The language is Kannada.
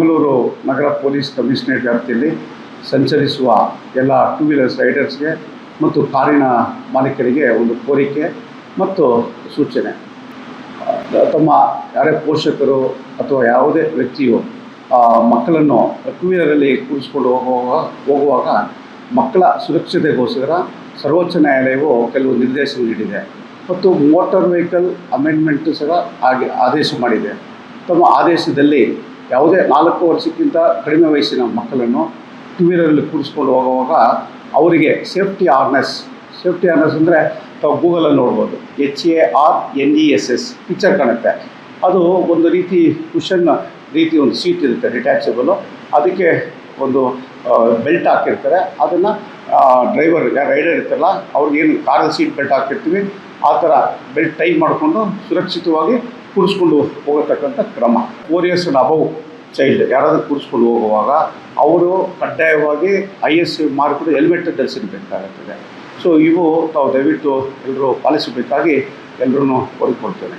ಮಂಗಳೂರು ನಗರ ಪೊಲೀಸ್ ಕಮಿಷನರೇಟ್ ವ್ಯಾಪ್ತಿಯಲ್ಲಿ ಸಂಚರಿಸುವ ಎಲ್ಲ ಟೂ ವೀಲರ್ಸ್ ರೈಡರ್ಸ್ಗೆ ಮತ್ತು ಕಾರಿನ ಮಾಲೀಕರಿಗೆ ಒಂದು ಕೋರಿಕೆ ಮತ್ತು ಸೂಚನೆ. ತಮ್ಮ ಯಾರೇ ಪೋಷಕರು ಅಥವಾ ಯಾವುದೇ ವ್ಯಕ್ತಿಯು ಮಕ್ಕಳನ್ನು ಟೂ ವೀಲರಲ್ಲಿ ಕೂರಿಸ್ಕೊಂಡು ಹೋಗುವಾಗ ಹೋಗುವಾಗ ಮಕ್ಕಳ ಸುರಕ್ಷತೆಗೋಸ್ಕರ ಸರ್ವೋಚ್ಚ ನ್ಯಾಯಾಲಯವು ಕೆಲವು ನಿರ್ದೇಶನ ನೀಡಿದೆ ಮತ್ತು ಮೋಟಾರ್ ವೆಹಿಕಲ್ ಅಮೆಂಡ್ಮೆಂಟು ಸಹ ಆಗಿ ಆದೇಶ ಮಾಡಿದೆ. ತಮ್ಮ ಆದೇಶದಲ್ಲಿ ಯಾವುದೇ ನಾಲ್ಕು ವರ್ಷಕ್ಕಿಂತ ಕಡಿಮೆ ವಯಸ್ಸಿನ ಮಕ್ಕಳನ್ನು ಟೂ ವೀಲರಲ್ಲಿ ಕೂರಿಸ್ಕೊಂಡು ಹೋಗುವಾಗ ಅವರಿಗೆ ಸೇಫ್ಟಿ ಆರ್ನೆಸ್ ಸೇಫ್ಟಿ ಆರ್ನೆಸ್ ಅಂದರೆ ತಾವು ಗೂಗಲಲ್ಲಿ ನೋಡ್ಬೋದು H A R N E S S picture ಕಾಣುತ್ತೆ. ಅದು ಒಂದು ರೀತಿ ಕುಷನ್ ರೀತಿ ಒಂದು ಸೀಟ್ ಇರುತ್ತೆ ಡಿಟ್ಯಾಚಬಲು ಅದಕ್ಕೆ ಒಂದು ಬೆಲ್ಟ್ ಹಾಕಿರ್ತಾರೆ. ಅದನ್ನು ಡ್ರೈವರ್ ಯಾರು ರೈಡರ್ ಇರ್ತಾರಲ್ಲ ಅವ್ರಿಗೇನು ಕಾರ್ ಸೀಟ್ ಬೆಲ್ಟ್ ಹಾಕಿರ್ತೀವಿ, ಆ ಥರ ಬೆಲ್ಟ್ ಟೈ ಮಾಡಿಕೊಂಡು ಸುರಕ್ಷಿತವಾಗಿ ಕೂರಿಸ್ಕೊಂಡು ಹೋಗತಕ್ಕಂಥ ಕ್ರಮ. Four years and above child ಯಾರಾದರೂ ಕೂರಿಸ್ಕೊಂಡು ಹೋಗುವಾಗ ಅವರು ಕಡ್ಡಾಯವಾಗಿ ಐ ಎಸ್ ಮಾರ್ಕ್ ಹೆಲ್ಮೆಟ್ ಧರಿಸಿರಬೇಕಾಗುತ್ತದೆ ಸೊ ಇವು ತಾವು ದಯವಿಟ್ಟು ಎಲ್ಲರೂ ಪಾಲಿಸಬೇಕಾಗಿ ಎಲ್ಲರೂ ಕೋರಿಕೊಳ್ತೇನೆ.